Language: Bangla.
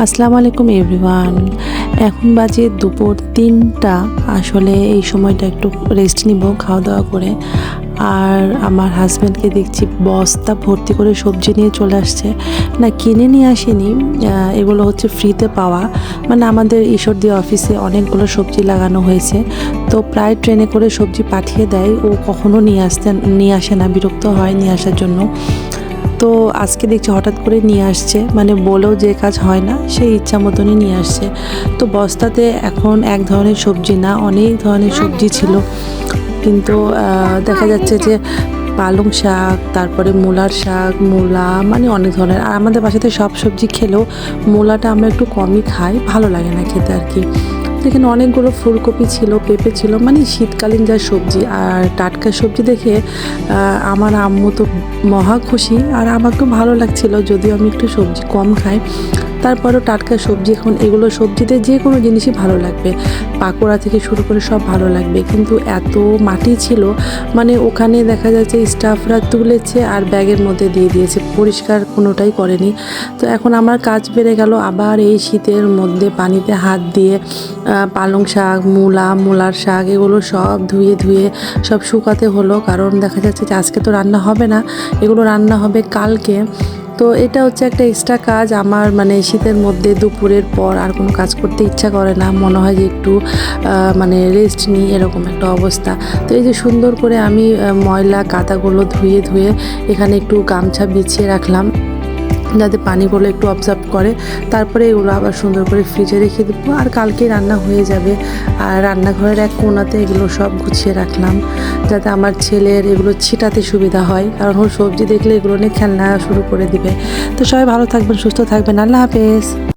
আসসালামু আলাইকুম এভরিওয়ান এখন বাজে দুপুর তিনটা। আসলে এই সময়টা একটু রেস্ট নিব খাওয়া দাওয়া করে। আর আমার হাজব্যান্ডকে দেখছি বস্তা ভর্তি করে সবজি নিয়ে চলে আসছে। না, কিনে নিয়ে আসেনি। এগুলো হচ্ছে ফ্রিতে পাওয়া। মানে আমাদের ঈশ্বরদী অফিসে অনেকগুলো সবজি লাগানো হয়েছে। তো প্রায় ট্রেনে করে সবজি পাঠিয়ে দেয়। ও কখনো নিয়ে আসতে নিয়ে আসে না, বিরক্ত হয় নিয়ে আসার জন্য। তো আজকে দেখছি হঠাৎ করে নিয়ে আসছে। মানে বলেও যে কাজ হয় না, সেই ইচ্ছা মতনই নিয়ে আসছে। তো বস্তাতে এখন এক ধরনের সবজি না, অনেক ধরনের সবজি ছিল। কিন্তু দেখা যাচ্ছে যে পালং শাক, তারপরে মূলার শাক, মূলা মানে অনেক ধরনের। আর আমাদের বাসাতে সব সবজি খেলেও মূলাটা আমরা একটু কমই খাই, ভালো লাগে না খেতে আর কি। এখানে অনেকগুলো ফুলকপি ছিল, পেঁপে ছিল মানে শীতকালীন যা সবজি। আর টাটকা সবজি দেখে আমার আম্মু তো মহা খুশি। আর আমাকেও ভালো লাগছিল, যদিও আমি একটু সবজি কম খাই। তারপরও টাটকা সবজি এখন এগুলো সবজিতে যে কোনো জিনিসই ভালো লাগবে। পাকোড়া থেকে শুরু করে সব ভালো লাগবে। কিন্তু এত মাটি ছিল মানে ওখানে দেখা যাচ্ছে স্টাফরা তুলেছে আর ব্যাগের মধ্যে দিয়ে দিয়েছে, পরিষ্কার কোনোটাই করেনি। তো এখন আমার কাজ বেড়ে গেল আবার এই শীতের মধ্যে পানিতে হাত দিয়ে পালং শাক, মূলা, মূলার শাক এগুলো সব ধুয়ে ধুয়ে সব শুকাতে হলো। কারণ দেখা যাচ্ছে যে আজকে তো রান্না হবে না, এগুলো রান্না হবে কালকে। তো এটা হচ্ছে একটা এক্সট্রা কাজ। আমার মানে শীতের মধ্যে দুপুরের পর আর কোনো কাজ করতে ইচ্ছা করে না। মনে হয় যে একটু মানে রেস্ট নিই, এরকম একটা অবস্থা। তো এই যে সুন্দর করে আমি ময়লা কাদাগুলো ধুয়ে ধুয়ে এখানে একটু গামছা বিছিয়ে রাখলাম। যাতে পানিগুলো একটু অবজার্ভ করে। তারপরে এগুলো আবার সুন্দর করে ফ্রিজে রেখে দেবো। আর কালকে রান্না হয়ে যাবে। আর রান্নাঘরের এক কোনাতে এগুলো সব গুছিয়ে রাখলাম, যাতে আমার ছেলের এগুলো ছিটাতে সুবিধা হয়। কারণ ওর সবজি দেখলে এগুলো নিয়ে খেলনা শুরু করে দিবে। তো সবাই ভালো থাকবেন, সুস্থ থাকবেন। আল্লাহ হাফেজ।